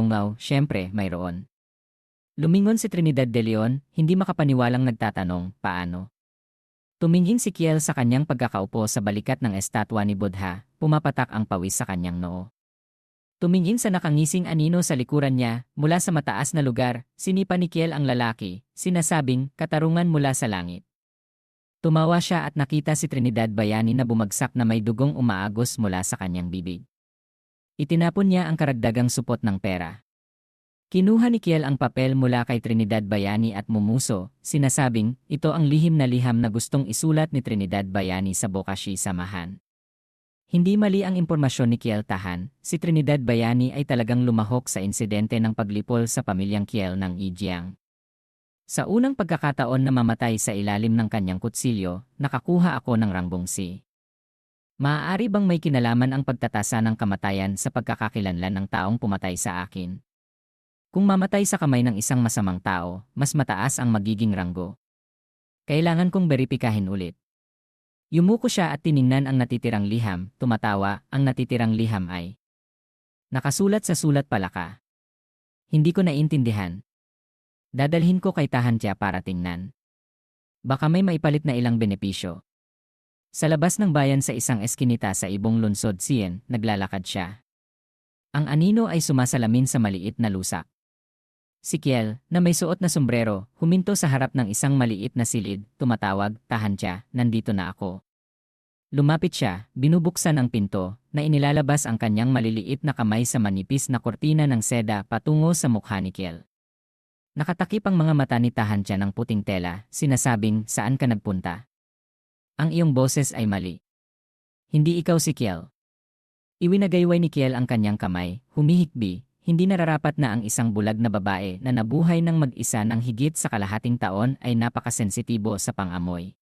Ngaw, syempre, mayroon. Lumingon si Trinidad de Leon, hindi makapaniwalang nagtatanong, paano? Tumingin si Kiel sa kanyang pagkakaupo sa balikat ng estatwa ni Buddha, pumapatak ang pawis sa kanyang noo. Tumingin sa nakangising anino sa likuran niya, mula sa mataas na lugar, sinipa ni Kiel ang lalaki, sinasabing, katarungan mula sa langit. Tumawa siya at nakita si Trinidad Bayani na bumagsak na may dugong umaagos mula sa kanyang bibig. Itinapon niya ang karagdagang supot ng pera. Kinuha ni Kiel ang papel mula kay Trinidad Bayani at Mumuso, sinasabing, ito ang lihim na liham na gustong isulat ni Trinidad Bayani sa Bokashi Samahan. Hindi mali ang impormasyon ni Kiel Tahan, si Trinidad Bayani ay talagang lumahok sa insidente ng paglipol sa pamilyang Kiel ng Ijiang. Sa unang pagkakataon na mamatay sa ilalim ng kanyang kutsilyo, nakakuha ako ng rangbong si. Maaari bang may kinalaman ang pagtatasa ng kamatayan sa pagkakakilanlan ng taong pumatay sa akin? Kung mamatay sa kamay ng isang masamang tao, mas mataas ang magiging ranggo. Kailangan kong beripikahin ulit. Yumuko siya at tiningnan ang natitirang liham, tumatawa, ang natitirang liham ay. Nakasulat sa sulat palaka. Hindi ko naintindihan. Dadalhin ko kay Tahantya para tingnan. Baka may maipalit na ilang benepisyo. Sa labas ng bayan sa isang eskinita sa ibong lunsod Sien, naglalakad siya. Ang anino ay sumasalamin sa maliit na lusak. Si Kiel, na may suot na sombrero, huminto sa harap ng isang maliit na silid, tumatawag, tahan siya, nandito na ako. Lumapit siya, binubuksan ang pinto, na inilalabas ang kanyang maliliit na kamay sa manipis na kortina ng seda patungo sa mukha ni Kiel. Nakatakip ang mga mata ni Tahan siya ng puting tela, sinasabing, saan ka nagpunta? Ang iyong boses ay mali. Hindi ikaw si Kiel. Iwinagayway ni Kiel ang kanyang kamay, humihikbi, hindi nararapat na ang isang bulag na babae na nabuhay ng mag-isa ng higit sa kalahating taon ay napakasensitibo sa pangamoy.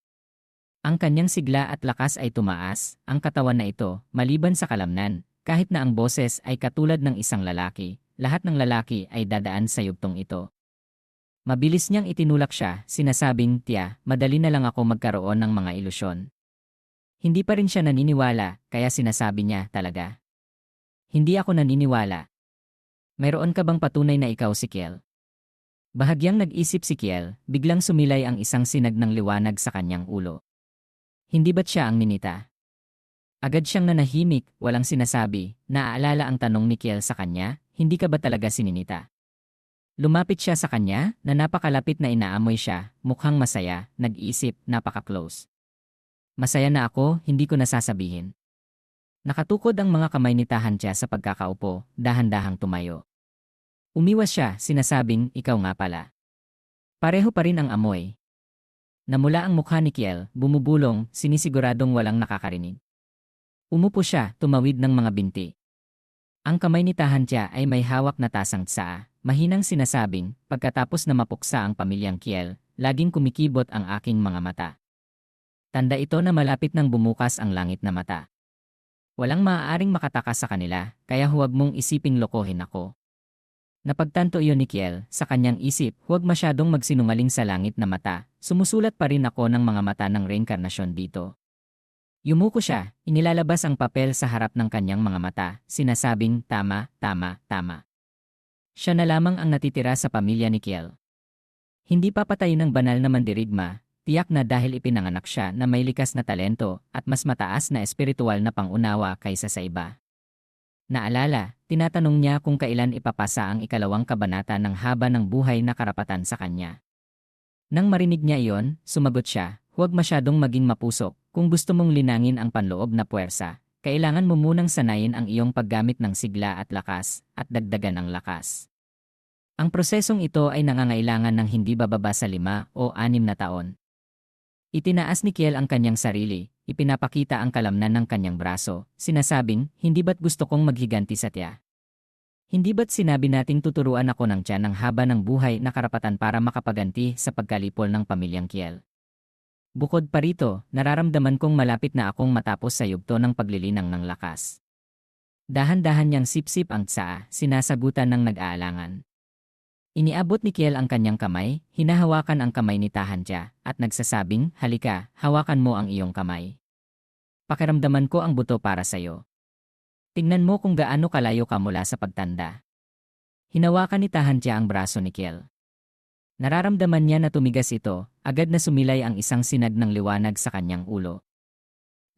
Ang kanyang sigla at lakas ay tumaas, ang katawan na ito, maliban sa kalamnan, kahit na ang boses ay katulad ng isang lalaki, lahat ng lalaki ay dadaan sa yugtong ito. Mabilis niyang itinulak siya, sinasabing, Tiya, madali na lang ako magkaroon ng mga ilusyon. Hindi pa rin siya naniniwala, kaya sinasabi niya, talaga. Hindi ako naniniwala, mayroon ka bang patunay na ikaw si Kiel? Bahagyang nag-isip si Kiel, biglang sumilay ang isang sinag ng liwanag sa kanyang ulo. Hindi ba't siya ang ninita? Agad siyang nanahimik, walang sinasabi, naaalala ang tanong ni Kiel sa kanya, hindi ka ba talaga sininita? Lumapit siya sa kanya, na napakalapit na inaamoy siya, mukhang masaya, nag-iisip, napaka-close. Masaya na ako, hindi ko nasasabihin. Nakatukod ang mga kamay ni Tahantya sa pagkakaupo, dahan-dahang tumayo. Umiwas siya, sinasabing, ikaw nga pala. Pareho pa rin ang amoy. Namula ang mukha ni Kiel, bumubulong, sinisiguradong walang nakakarinig. Umupo siya, tumawid ng mga binti. Ang kamay ni Tahantya ay may hawak na tasang tsaa, mahinang sinasabing, pagkatapos na mapuksa ang pamilyang Kiel, laging kumikibot ang aking mga mata. Tanda ito na malapit nang bumukas ang langit na mata. Walang maaaring makatakas sa kanila, kaya huwag mong isiping lokohin ako. Napagtanto iyon ni Kiel, sa kanyang isip, huwag masyadong magsinungaling sa langit na mata, sumusulat pa rin ako ng mga mata ng reinkarnasyon dito. Yumuko siya, inilalabas ang papel sa harap ng kanyang mga mata, sinasabing, tama, tama, tama. Siya na lamang ang natitira sa pamilya ni Kiel. Hindi papatayin ng banal na mandirigma, tiyak na dahil ipinanganak siya na may likas na talento at mas mataas na espiritual na pangunawa kaysa sa iba. Naalala, tinatanong niya kung kailan ipapasa ang ikalawang kabanata ng haba ng buhay na karapatan sa kanya. Nang marinig niya iyon, sumagot siya, huwag masyadong maging mapusok. Kung gusto mong linangin ang panloob na puwersa, kailangan mo munang sanayin ang iyong paggamit ng sigla at lakas, at dagdagan ang lakas. Ang prosesong ito ay nangangailangan ng hindi bababa sa lima o anim na taon. Itinaas ni Kiel ang kanyang sarili, ipinapakita ang kalamnan ng kanyang braso, sinasabing, hindi ba't gusto kong maghiganti sa tiya? Hindi ba't sinabi nating tuturuan ako ng tiyan ng haba ng buhay na karapatan para makapaganti sa pagkalipol ng pamilyang Kiel? Bukod pa rito, nararamdaman kong malapit na akong matapos sa yugto ng paglilinang ng lakas. Dahan-dahan niyang sipsip ang tsaa, sinasagutan ng nag-aalangan. Iniabot ni Kiel ang kanyang kamay, hinahawakan ang kamay ni Tahantya, at nagsasabing, halika, hawakan mo ang iyong kamay. Pakiramdaman ko ang buto para sa'yo. Tingnan mo kung gaano kalayo ka mula sa pagtanda. Hinawakan ni Tahantia ang braso ni Kiel. Nararamdaman niya na tumigas ito, agad na sumilay ang isang sinag ng liwanag sa kanyang ulo.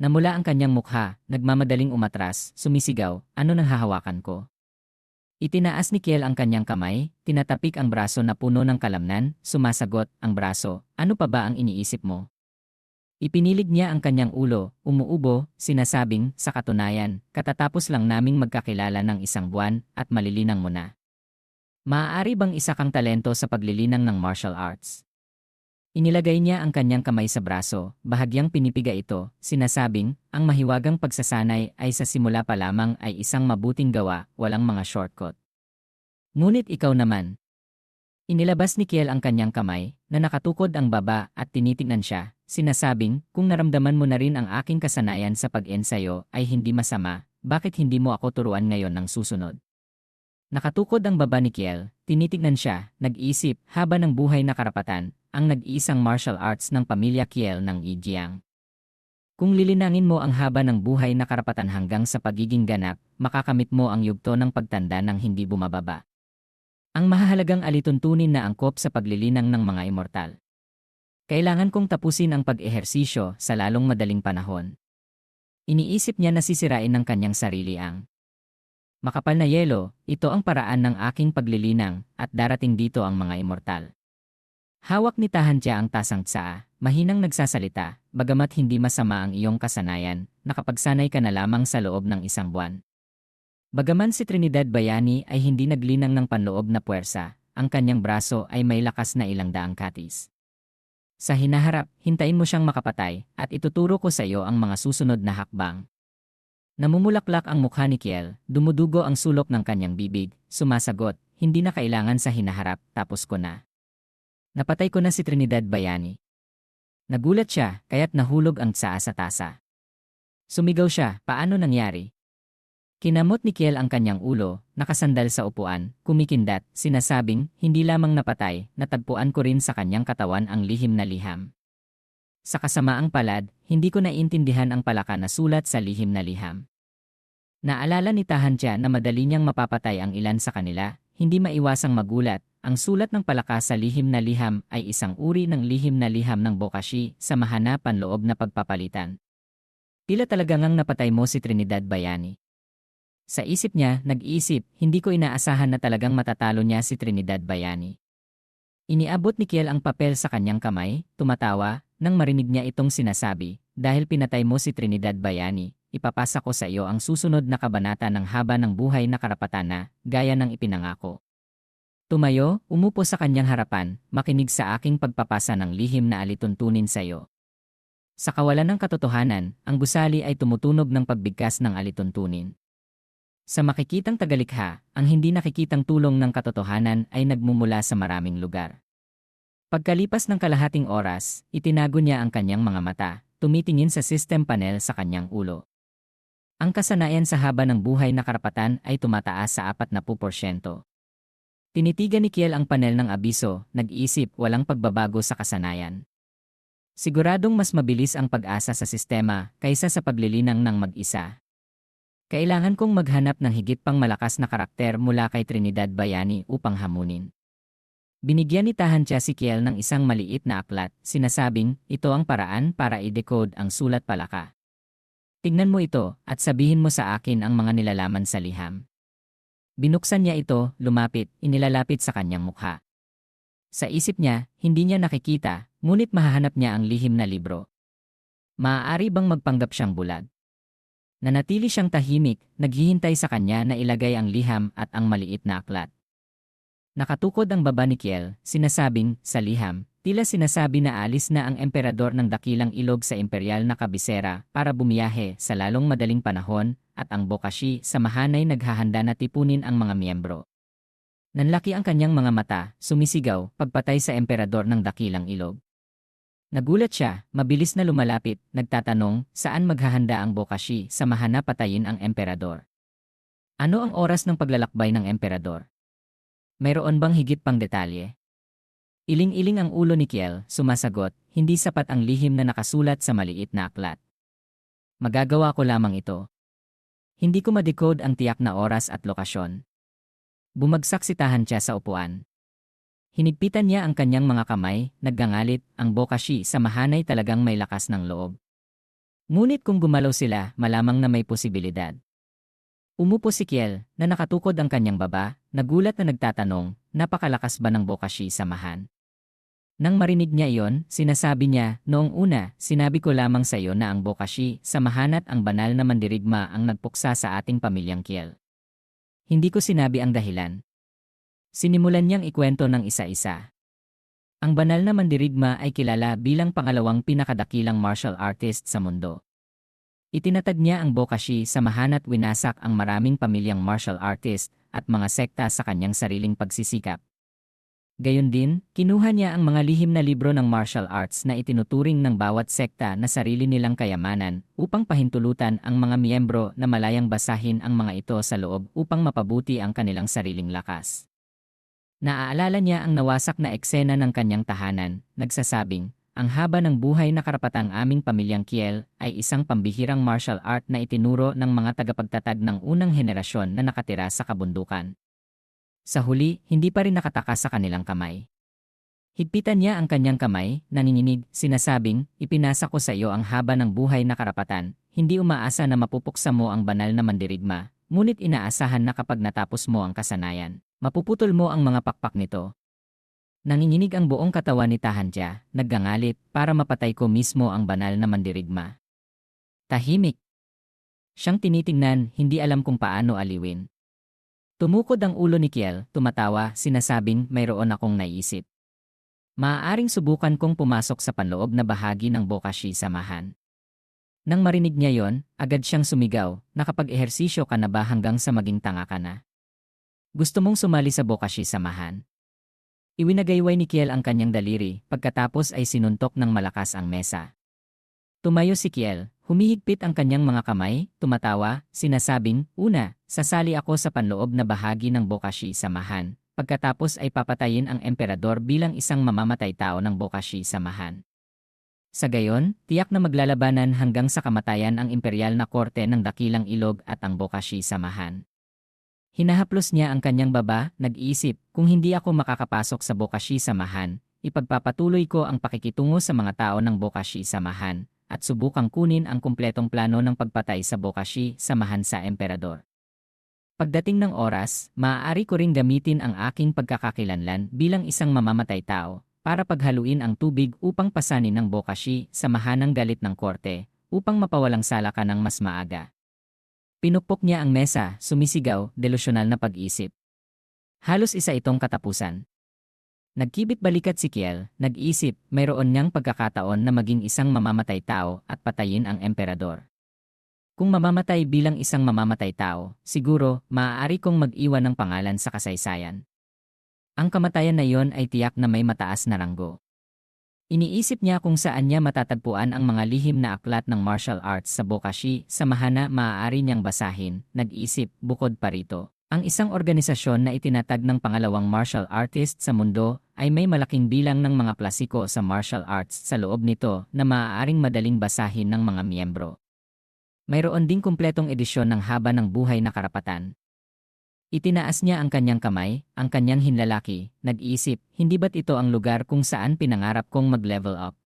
Namula ang kanyang mukha, nagmamadaling umatras, sumisigaw, ano nang hahawakan ko? Itinaas ni Kiel ang kanyang kamay, tinatapik ang braso na puno ng kalamnan, sumasagot ang braso, ano pa ba ang iniisip mo? Ipinilig niya ang kanyang ulo, umuubo, sinasabing, sa katunayan, katatapos lang naming magkakilala ng isang buwan at malilinang mo na. Maaari bang isa kang talento sa paglilinang ng martial arts? Inilagay niya ang kanyang kamay sa braso, bahagyang pinipiga ito, sinasabing, ang mahiwagang pagsasanay ay sa simula pa lamang ay isang mabuting gawa, walang mga shortcut. Ngunit ikaw naman. Inilabas ni Kiel ang kanyang kamay, na nakatukod ang baba at tinitignan siya, sinasabing, kung naramdaman mo na rin ang aking kasanayan sa pag-ensayo ay hindi masama, bakit hindi mo ako turuan ngayon ng susunod? Nakatukod ang baba ni Kiel, tinitignan siya, nag-isip, haba ng buhay na karapatan, ang nag-iisang martial arts ng pamilya Kiel ng Ijiang. Kung lilinangin mo ang haba ng buhay na karapatan hanggang sa pagiging ganap, makakamit mo ang yugto ng pagtanda ng hindi bumababa. Ang mahahalagang alituntunin na angkop sa paglilinang ng mga immortal. Kailangan kong tapusin ang pag-ehersisyo sa lalong madaling panahon. Iniisip niya na sisirain ng kanyang sarili ang Makapal na yelo, ito ang paraan ng aking paglilinang, at darating dito ang mga immortal. Hawak ni Tahantya ang tasang tsaa, mahinang nagsasalita, bagamat hindi masama ang iyong kasanayan, nakapagsanay ka na lamang sa loob ng isang buwan. Bagaman si Trinidad Bayani ay hindi naglinang ng panloob na puwersa, ang kanyang braso ay may lakas na ilang daang katis. Sa hinaharap, hintayin mo siyang makapatay, at ituturo ko sa iyo ang mga susunod na hakbang. Namumulaklak ang mukha ni Kiel, dumudugo ang sulok ng kanyang bibig, sumasagot, hindi na kailangan sa hinaharap, tapos ko na. Napatay ko na si Trinidad Bayani. Nagulat siya, kaya't nahulog ang tsaa sa tasa. Sumigaw siya, paano nangyari? Kinamot ni Kiel ang kanyang ulo, nakasandal sa upuan, kumikindat, sinasabing, hindi lamang napatay, natagpuan ko rin sa kanyang katawan ang lihim na liham. Sa kasamaang palad, hindi ko naintindihan ang palaka na sulat sa lihim na liham. Naalala ni Tahantya na madali niyang mapapatay ang ilan sa kanila, hindi maiwasang magulat, ang sulat ng palaka sa lihim na liham ay isang uri ng lihim na liham ng bokashi sa mahanapan loob na pagpapalitan. Tila talaga ngang napatay mo si Trinidad Bayani. Sa isip niya, nag-iisip, hindi ko inaasahan na talagang matatalo niya si Trinidad Bayani. Iniabot ni Kiel ang papel sa kanyang kamay, tumatawa, nang marinig niya itong sinasabi, dahil pinatay mo si Trinidad Bayani, ipapasa ko sa iyo ang susunod na kabanata ng haba ng buhay na karapatan na, gaya ng ipinangako. Tumayo, umupo sa kanyang harapan, makinig sa aking pagpapasa ng lihim na alituntunin sa iyo. Sa kawalan ng katotohanan, ang gusali ay tumutunog ng pagbigkas ng alituntunin. Sa makikitang tagalikha, ang hindi nakikitang tulong ng katotohanan ay nagmumula sa maraming lugar. Pagkalipas ng kalahating oras, itinago niya ang kanyang mga mata, tumitingin sa system panel sa kanyang ulo. Ang kasanayan sa haba ng buhay na karapatan ay tumataas sa 40%. Tinitigan ni Kiel ang panel ng abiso, nag-isip walang pagbabago sa kasanayan. Siguradong mas mabilis ang pag-asa sa sistema kaysa sa paglilinang ng mag-isa. Kailangan kong maghanap ng higit pang malakas na karakter mula kay Trinidad Bayani upang hamunin. Binigyan ni Tahantya si Kiel ng isang maliit na aklat, sinasabing, ito ang paraan para i-decode ang sulat palaka. Tingnan mo ito, at sabihin mo sa akin ang mga nilalaman sa liham. Binuksan niya ito, lumapit, inilalapit sa kanyang mukha. Sa isip niya, hindi niya nakikita, ngunit mahahanap niya ang lihim na libro. Maaari bang magpanggap siyang bulag? Nanatili siyang tahimik, naghihintay sa kanya na ilagay ang liham at ang maliit na aklat. Nakatukod ang baba ni Kiel, sinasabing, sa liham, tila sinasabi na alis na ang emperador ng dakilang ilog sa imperial na kabisera para bumiyahe sa lalong madaling panahon at ang Bokashi sa mahanay naghahanda na tipunin ang mga miyembro. Nanlaki ang kanyang mga mata, sumisigaw, pagpatay sa emperador ng dakilang ilog. Nagulat siya, mabilis na lumalapit, nagtatanong, saan maghahanda ang Bokashi sa mahana patayin ang emperador. Ano ang oras ng paglalakbay ng emperador? Mayroon bang higit pang detalye? Iling-iling ang ulo ni Kiel, sumasagot, hindi sapat ang lihim na nakasulat sa maliit na aklat. Magagawa ko lamang ito. Hindi ko ma-decode ang tiyak na oras at lokasyon. Bumagsak si Tahansya sa upuan. Hinigpitan niya ang kanyang mga kamay, naggangalit, ang Bokashi sa mahanay talagang may lakas ng loob. Ngunit kung gumalaw sila, malamang na may posibilidad. Umupo si Kiel, na nakatukod ang kanyang baba, nagulat na nagtatanong, napakalakas ba ng Bokashi sa mahan? Nang marinig niya iyon, sinasabi niya, noong una, sinabi ko lamang sa iyo na ang Bokashi, samahan at ang banal na mandirigma ang nagpuksa sa ating pamilyang Kiel. Hindi ko sinabi ang dahilan. Sinimulan niyang ikwento ng isa-isa. Ang banal na mandirigma ay kilala bilang pangalawang pinakadakilang martial artist sa mundo. Itinatag niya ang Bokashi sa at winasak ang maraming pamilyang martial artist at mga sekta sa kanyang sariling pagsisikap. Gayon din, kinuha niya ang mga lihim na libro ng martial arts na itinuturing ng bawat sekta na sarili nilang kayamanan upang pahintulutan ang mga miyembro na malayang basahin ang mga ito sa loob upang mapabuti ang kanilang sariling lakas. Naaalala niya ang nawasak na eksena ng kanyang tahanan, nagsasabing, ang haba ng buhay na karapatang aming pamilyang Kiel ay isang pambihirang martial art na itinuro ng mga tagapagtatag ng unang henerasyon na nakatira sa kabundukan. Sa huli, hindi pa rin nakatakas sa kanilang kamay. Higpitan niya ang kanyang kamay, nanginginig, sinasabing, ipinasa ko sa iyo ang haba ng buhay na karapatan, hindi umaasa na mapupuksa mo ang banal na mandirigma, ngunit inaasahan na kapag natapos mo ang kasanayan, Mapuputol mo ang mga pakpak nito. Nanginginig ang buong katawan ni Tahandya, naggangalit para mapatay ko mismo ang banal na mandirigma. Tahimik. Siyang tinitingnan, hindi alam kung paano aliwin. Tumukod ang ulo ni Kiel, tumatawa, sinasabing mayroon akong naisip. Maaaring subukan kong pumasok sa panloob na bahagi ng Bokashi samahan. Nang marinig niya yon, agad siyang sumigaw, nakapag-ehersisyo ka na ba hanggang sa maging tanga ka na? Gusto mong sumali sa Bokashi samahan? Iwinagayway ni Kiel ang kanyang daliri, pagkatapos ay sinuntok ng malakas ang mesa. Tumayo si Kiel, humihigpit ang kanyang mga kamay, tumatawa, sinasabing, Una, sasali ako sa panloob na bahagi ng Bokashi samahan, pagkatapos ay papatayin ang emperador bilang isang mamamatay tao ng Bokashi samahan. Sa gayon, tiyak na maglalabanan hanggang sa kamatayan ang imperial na korte ng Dakilang Ilog at ang Bokashi samahan. Hinahaplos niya ang kanyang baba, nag-iisip, kung hindi ako makakapasok sa Bokashi Samahan, ipagpapatuloy ko ang pakikitungo sa mga tao ng Bokashi Samahan, at subukang kunin ang kumpletong plano ng pagpatay sa Bokashi Samahan sa Emperador. Pagdating ng oras, maaari ko ring gamitin ang aking pagkakakilanlan bilang isang mamamatay tao para paghaluin ang tubig upang pasanin ng Bokashi Samahan ng galit ng korte upang mapawalang sala ka ng mas maaga. Pinupok niya ang mesa, sumisigaw, delusyonal na pag-isip. Halos isa itong katapusan. Nagkibit balikat si Kiel, nag-isip, mayroon niyang pagkakataon na maging isang mamamatay tao at patayin ang emperador. Kung mamamatay bilang isang mamamatay tao, siguro, maaari kong mag-iwan ng pangalan sa kasaysayan. Ang kamatayan na iyon ay tiyak na may mataas na ranggo. Iniisip niya kung saan niya matatagpuan ang mga lihim na aklat ng martial arts sa Bokashi, samahan na maaari niyang basahin, nag-isip, bukod pa rito. Ang isang organisasyon na itinatag ng pangalawang martial artist sa mundo ay may malaking bilang ng mga klasiko sa martial arts sa loob nito na maaaring madaling basahin ng mga miyembro. Mayroon ding kumpletong edisyon ng haba ng buhay na karapatan, Itinaas niya ang kanyang kamay, ang kanyang hinlalaki, nag-isip, hindi ba't ito ang lugar kung saan pinangarap kong mag-level up?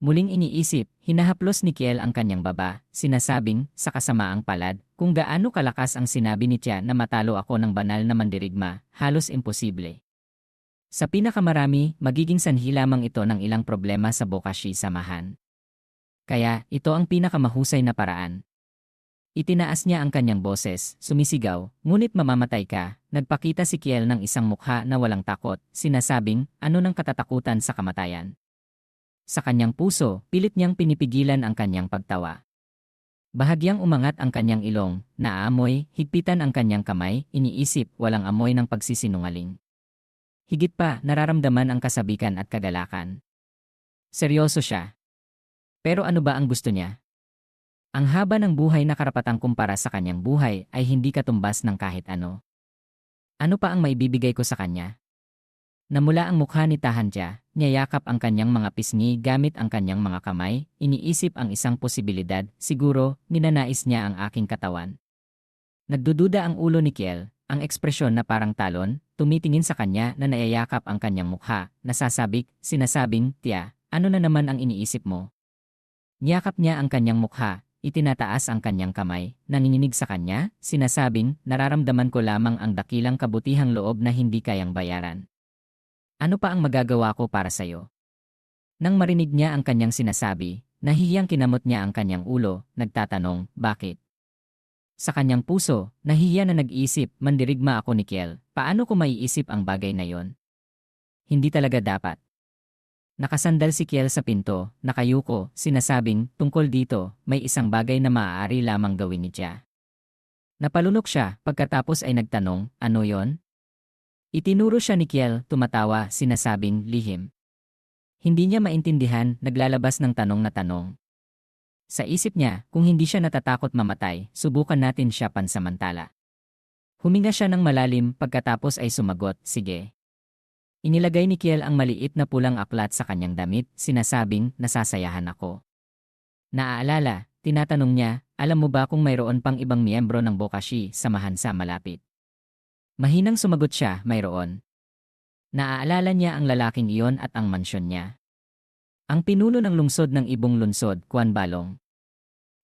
Muling iniisip, hinahaplos ni Kiel ang kanyang baba, sinasabing, sa kasamaang palad, kung gaano kalakas ang sinabi ni Tia na matalo ako ng banal na mandirigma, halos imposible. Sa pinakamarami, magiging sanhi lamang ito ng ilang problema sa Bokashi samahan. Kaya, ito ang pinakamahusay na paraan, Itinaas niya ang kanyang boses, sumisigaw, ngunit mamamatay ka, nagpakita si Kiel ng isang mukha na walang takot, sinasabing, ano ng katatakutan sa kamatayan. Sa kanyang puso, pilit niyang pinipigilan ang kanyang pagtawa. Bahagyang umangat ang kanyang ilong, naaamoy, higpitan ang kanyang kamay, iniisip, walang amoy ng pagsisinungaling. Higit pa, nararamdaman ang kasabikan at kagalakan. Seryoso siya. Pero ano ba ang gusto niya? Ang haba ng buhay na karapatang kumpara sa kanyang buhay ay hindi katumbas ng kahit ano. Ano pa ang maibibigay ko sa kanya? Namula ang mukha ni Tahandya, niyayakap ang kanyang mga pisngi gamit ang kanyang mga kamay, iniisip ang isang posibilidad, siguro, ninanais niya ang aking katawan. Nagdududa ang ulo ni Kiel, ang ekspresyon na parang talon, tumitingin sa kanya na nayayakap ang kanyang mukha, nasasabik, sinasabing, Tiya, ano na naman ang iniisip mo? Niyakap niya ang kanyang mukha, itinataas ang kanyang kamay, nanginginig sa kanya, sinasabing, nararamdaman ko lamang ang dakilang kabutihang loob na hindi kayang bayaran. Ano pa ang magagawa ko para sa'yo? Nang marinig niya ang kanyang sinasabi, nahihiyang kinamot niya ang kanyang ulo, nagtatanong, bakit? Sa kanyang puso, nahihiya na nag-isip, mandirigma ako ni Kiel, paano ko maiisip ang bagay na yon? Hindi talaga dapat. Nakasandal si Kiel sa pinto, nakayuko, sinasabing, tungkol dito, may isang bagay na maaari lamang gawin ni Tia. Napalunok siya, pagkatapos ay nagtanong, ano yon? Itinuro siya ni Kiel, tumatawa, sinasabing, lihim. Hindi niya maintindihan, naglalabas ng tanong na tanong. Sa isip niya, kung hindi siya natatakot mamatay, subukan natin siya pansamantala. Huminga siya ng malalim pagkatapos ay sumagot, sige. Inilagay ni Kiel ang maliit na pulang aklat sa kanyang damit, sinasabing, nasasayahan ako. Naaalala, tinatanong niya, alam mo ba kung mayroon pang ibang miyembro ng Bokashi samahan sa malapit? Mahinang sumagot siya, mayroon. Naaalala niya ang lalaking iyon at ang mansyon niya. Ang pinuno ng lungsod ng ibong lungsod, Kwan Balong.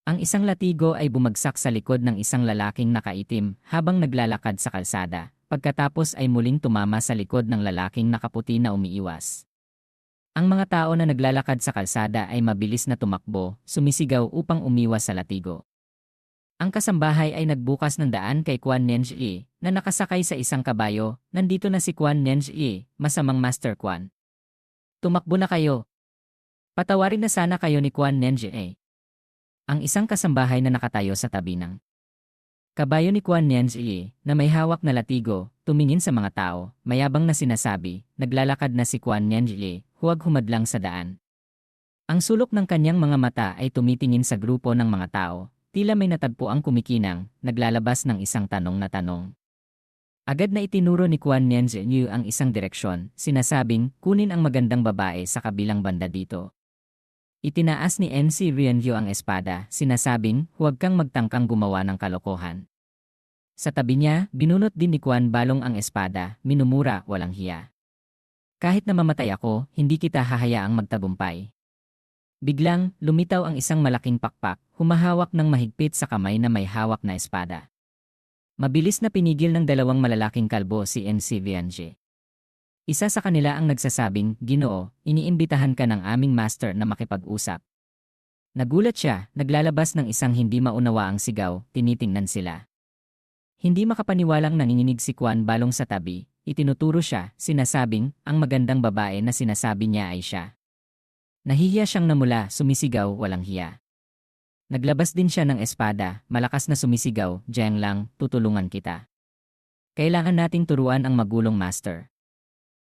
Ang isang latigo ay bumagsak sa likod ng isang lalaking nakaitim habang naglalakad sa kalsada, pagkatapos ay muling tumama sa likod ng lalaking nakaputi na umiiwas. Ang mga tao na naglalakad sa kalsada ay mabilis na tumakbo, sumisigaw upang umiwas sa latigo. Ang kasambahay ay nagbukas ng daan kay Kwan Nenji na nakasakay sa isang kabayo, nandito na si Kwan Nenji, masamang Master Kwan. Tumakbo na kayo. Patawarin na sana kayo ni Kwan Nenji. Ang isang kasambahay na nakatayo sa tabi ng kabayo ni Kwan Nenji na may hawak na latigo, tumingin sa mga tao, mayabang na sinasabi, naglalakad na si Kwan Nenji, huwag humadlang sa daan. Ang sulok ng kanyang mga mata ay tumitingin sa grupo ng mga tao, Tila may natagpo ang kumikinang, naglalabas ng isang tanong na tanong. Agad na itinuro ni Kwan Nianzhenyu ang isang direksyon, sinasabing, kunin ang magandang babae sa kabilang banda dito. Itinaas ni NC Rianryu ang espada, sinasabing, huwag kang magtangkang gumawa ng kalokohan. Sa tabi niya, binunot din ni Kwan Balong ang espada, minumura, walang hiya. Kahit na mamatay ako, hindi kita hahayaang magtagumpay. Biglang, lumitaw ang isang malaking pakpak, humahawak ng mahigpit sa kamay na may hawak na espada. Mabilis na pinigil ng dalawang malalaking kalbo si NC Vianje. Isa sa kanila ang nagsasabing, Ginoo, iniimbitahan ka ng aming master na makipag-usap. Nagulat siya, naglalabas ng isang hindi maunawa ang sigaw, tinitingnan sila. Hindi makapaniwalang nanginginig si Kwan balong sa tabi, itinuturo siya, sinasabing, ang magandang babae na sinasabi niya ay siya. Nahihiya siyang namula, sumisigaw, walang hiya. Naglabas din siya ng espada, malakas na sumisigaw, Diyan lang, tutulungan kita. Kailangan nating turuan ang magulong master.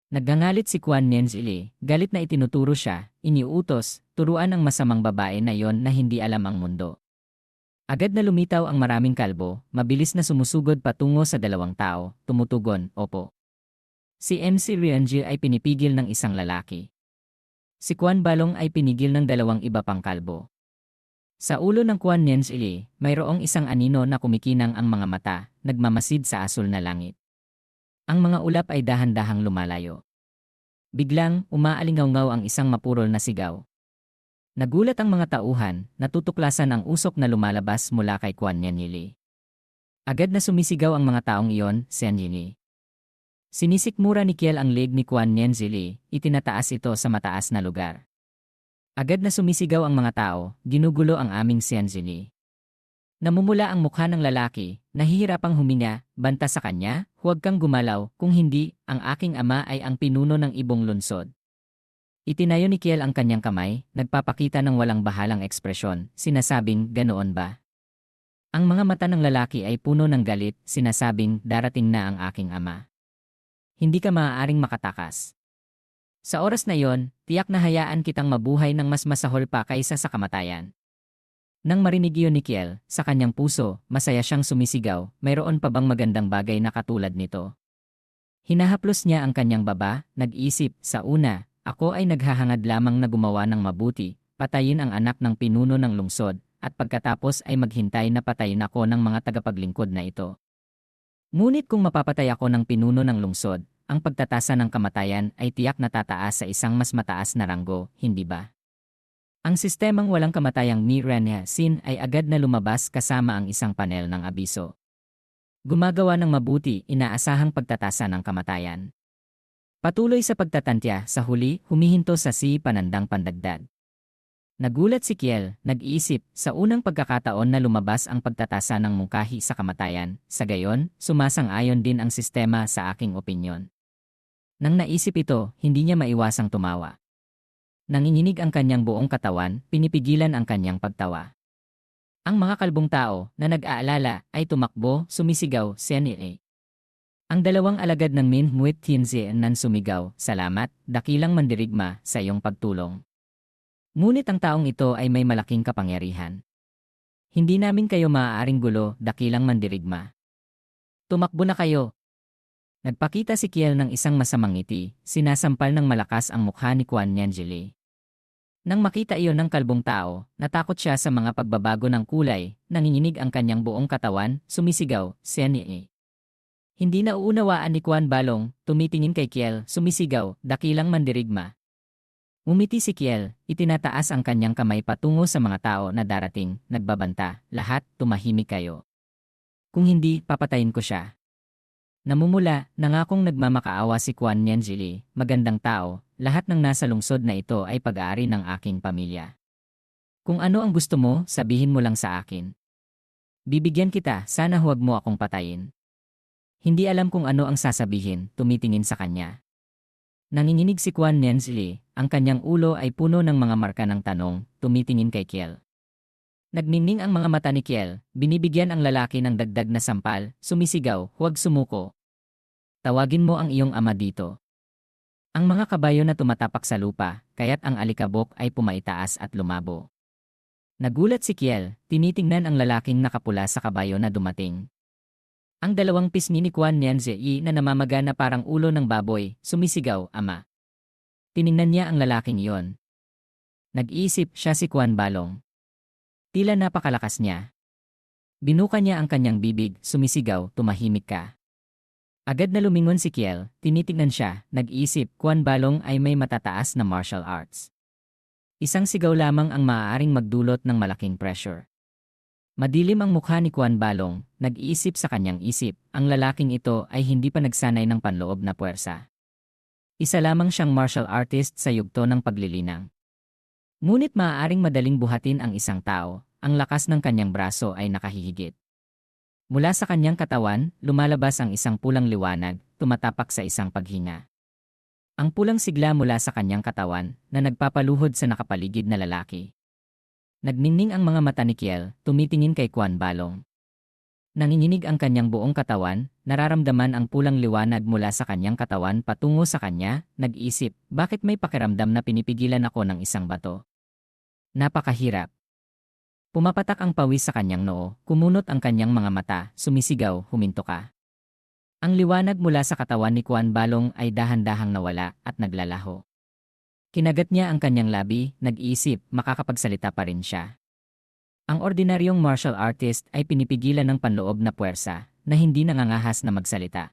Naggangalit si Kwan Nenzili, galit na itinuturo siya, iniutos, turuan ang masamang babae na yon na hindi alam ang mundo. Agad na lumitaw ang maraming kalbo, mabilis na sumusugod patungo sa dalawang tao, tumutugon, opo. Si MC Rianji ay pinipigil ng isang lalaki. Si Kwan Balong ay pinigil ng dalawang iba pang kalbo. Sa ulo ng Kwan Nens Ili, mayroong isang anino na kumikinang ang mga mata, nagmamasid sa asul na langit. Ang mga ulap ay dahan-dahang lumalayo. Biglang, umaalingaw ang isang mapurol na sigaw. Nagulat ang mga tauhan, natutuklasan ang usok na lumalabas mula kay Kwan Nyenili. Agad na sumisigaw ang mga taong iyon, Senjini. Sinisikmura ni Kiel ang leg ni Kwan Nianzili, itinataas ito sa mataas na lugar. Agad na sumisigaw ang mga tao, ginugulo ang aming Sianzili. Namumula ang mukha ng lalaki, nahihirapang huminga, banta sa kanya, huwag kang gumalaw, kung hindi, ang aking ama ay ang pinuno ng ibong lunsod. Itinayo ni Kiel ang kanyang kamay, nagpapakita ng walang bahalang ekspresyon, sinasabing, ganoon ba? Ang mga mata ng lalaki ay puno ng galit, sinasabing, darating na ang aking ama hindi ka maaaring makatakas. Sa oras na yon, tiyak na hayaan kitang mabuhay ng mas masahol pa kaysa sa kamatayan. Nang marinig iyon ni Kiel, sa kanyang puso, masaya siyang sumisigaw, mayroon pa bang magandang bagay na katulad nito? Hinahaplos niya ang kanyang baba, nag-isip, sa una, ako ay naghahangad lamang na gumawa ng mabuti, patayin ang anak ng pinuno ng lungsod, at pagkatapos ay maghintay na patayin ako ng mga tagapaglingkod na ito. Ngunit kung mapapatay ako ng pinuno ng lungsod, ang pagtatasa ng kamatayan ay tiyak na tataas sa isang mas mataas na ranggo, hindi ba? Ang sistemang walang kamatayang Mirania Sin ay agad na lumabas kasama ang isang panel ng abiso. Gumagawa ng mabuti inaasahang pagtatasa ng kamatayan. Patuloy sa pagtatantya sa huli, humihinto sa si panandang pandagdag. Nagulat si Kiel, nag-iisip, sa unang pagkakataon na lumabas ang pagtatasa ng mungkahi sa kamatayan, sa gayon, sumasang-ayon din ang sistema sa aking opinyon. Nang naisip ito, hindi niya maiwasang tumawa. Nanginginig ang kanyang buong katawan, pinipigilan ang kanyang pagtawa. Ang mga kalbong tao na nag-aalala ay tumakbo, sumisigaw, Senile. Ang dalawang alagad ng Min Tianzi nan sumigaw, Salamat, dakilang mandirigma, sa iyong pagtulong. Ngunit ang taong ito ay may malaking kapangyarihan. Hindi namin kayo maaaring gulo, dakilang mandirigma. Tumakbo na kayo. Nagpakita si Kiel ng isang masamang ngiti, sinasampal ng malakas ang mukha ni Kwan Nianjili. Nang makita iyon ng kalbong tao, natakot siya sa mga pagbabago ng kulay, nanginginig ang kanyang buong katawan, sumisigaw, Senye. Hindi na uunawaan ni Kwan Balong, tumitingin kay Kiel, sumisigaw, dakilang mandirigma. Umiti si Kiel, itinataas ang kanyang kamay patungo sa mga tao na darating, nagbabanta, lahat, tumahimik kayo. Kung hindi, papatayin ko siya. Namumula, nangakong nagmamakaawa si Kwan Nianjili, magandang tao, lahat ng nasa lungsod na ito ay pag-aari ng aking pamilya. Kung ano ang gusto mo, sabihin mo lang sa akin. Bibigyan kita, sana huwag mo akong patayin. Hindi alam kung ano ang sasabihin, tumitingin sa kanya. Nanginginig si Kwan Nensli, ang kanyang ulo ay puno ng mga marka ng tanong, tumitingin kay Kiel. Nagningning ang mga mata ni Kiel, binibigyan ang lalaki ng dagdag na sampal, sumisigaw, huwag sumuko. Tawagin mo ang iyong ama dito. Ang mga kabayo na tumatapak sa lupa, kaya't ang alikabok ay pumaitaas at lumabo. Nagulat si Kiel, tinitingnan ang lalaking nakapula sa kabayo na dumating. Ang dalawang pisngi ni Kwan Nianzei na namamaga na parang ulo ng baboy, sumisigaw, ama. Tiningnan niya ang lalaking iyon. Nag-iisip siya si Kwan Balong. Tila napakalakas niya. Binuka niya ang kanyang bibig, sumisigaw, tumahimik ka. Agad na lumingon si Kiel, tinitingnan siya, nag-isip, Kwan Balong ay may matataas na martial arts. Isang sigaw lamang ang maaaring magdulot ng malaking pressure. Madilim ang mukha ni Kwan Balong, nag-iisip sa kanyang isip, ang lalaking ito ay hindi pa nagsanay ng panloob na puwersa. Isa lamang siyang martial artist sa yugto ng paglilinang. Ngunit maaaring madaling buhatin ang isang tao, ang lakas ng kanyang braso ay nakahihigit. Mula sa kanyang katawan, lumalabas ang isang pulang liwanag, tumatapak sa isang paghinga. Ang pulang sigla mula sa kanyang katawan na nagpapaluhod sa nakapaligid na lalaki. Nagningning ang mga mata ni Kiel, tumitingin kay Kwan Balong. Nanginginig ang kanyang buong katawan, nararamdaman ang pulang liwanag mula sa kanyang katawan patungo sa kanya, nag-isip, bakit may pakiramdam na pinipigilan ako ng isang bato? Napakahirap. Pumapatak ang pawis sa kanyang noo, kumunot ang kanyang mga mata, sumisigaw, huminto ka. Ang liwanag mula sa katawan ni Kwan Balong ay dahan-dahang nawala at naglalaho. Kinagat niya ang kanyang labi, nag-iisip, makakapagsalita pa rin siya. Ang ordinaryong martial artist ay pinipigilan ng panloob na puwersa na hindi nangangahas na magsalita.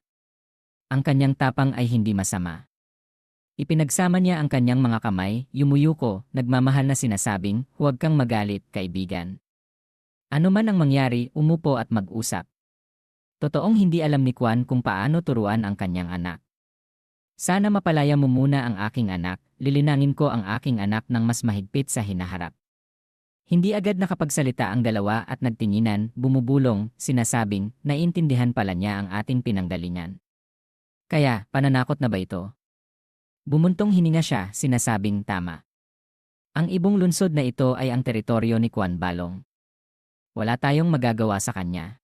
Ang kanyang tapang ay hindi masama. Ipinagsama niya ang kanyang mga kamay, yumuyuko, nagmamahal na sinasabing, huwag kang magalit, kaibigan. Ano man ang mangyari, umupo at mag-usap. Totoong hindi alam ni Kwan kung paano turuan ang kanyang anak. Sana mapalaya mo muna ang aking anak, lilinangin ko ang aking anak ng mas mahigpit sa hinaharap. Hindi agad nakapagsalita ang dalawa at nagtinginan, bumubulong, sinasabing, naiintindihan pala niya ang ating pinanggalingan. Kaya, pananakot na ba ito? Bumuntong hininga siya, sinasabing tama. Ang ibong lunsod na ito ay ang teritoryo ni Kwan Balong. Wala tayong magagawa sa kanya.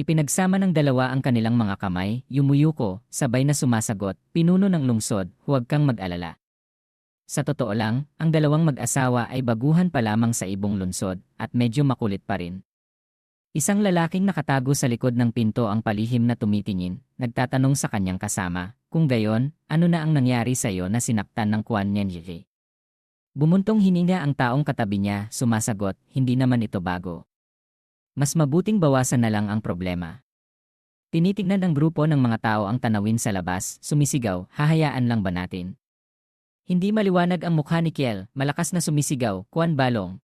Ipinagsama ng dalawa ang kanilang mga kamay, yumuyuko, sabay na sumasagot, pinuno ng lungsod, huwag kang mag-alala. Sa totoo lang, ang dalawang mag-asawa ay baguhan pa lamang sa ibong lunsod at medyo makulit pa rin. Isang lalaking nakatago sa likod ng pinto ang palihim na tumitingin, nagtatanong sa kanyang kasama, kung gayon, ano na ang nangyari sa iyo na sinaktan ng Kwan Nyenjili? Bumuntong hininga ang taong katabi niya, sumasagot, hindi naman ito bago. Mas mabuting bawasan na lang ang problema. Tinitignan ng grupo ng mga tao ang tanawin sa labas, sumisigaw, hahayaan lang ba natin? Hindi maliwanag ang mukha ni Kiel, malakas na sumisigaw, kuwan balong.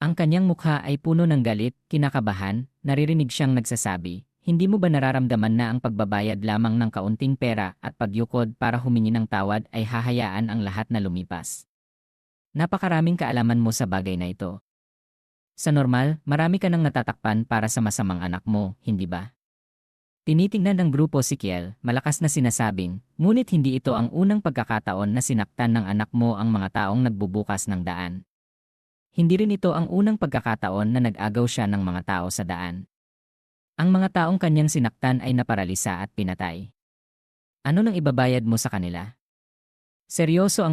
Ang kanyang mukha ay puno ng galit, kinakabahan, naririnig siyang nagsasabi, hindi mo ba nararamdaman na ang pagbabayad lamang ng kaunting pera at pagyukod para humingi ng tawad ay hahayaan ang lahat na lumipas? Napakaraming kaalaman mo sa bagay na ito. Sa normal, marami ka nang natatakpan para sa masamang anak mo, hindi ba? Tinitingnan ng grupo si Kiel, malakas na sinasabing, ngunit hindi ito ang unang pagkakataon na sinaktan ng anak mo ang mga taong nagbubukas ng daan. Hindi rin ito ang unang pagkakataon na nag-agaw siya ng mga tao sa daan. Ang mga taong kanyang sinaktan ay naparalisa at pinatay. Ano nang ibabayad mo sa kanila? Seryoso ang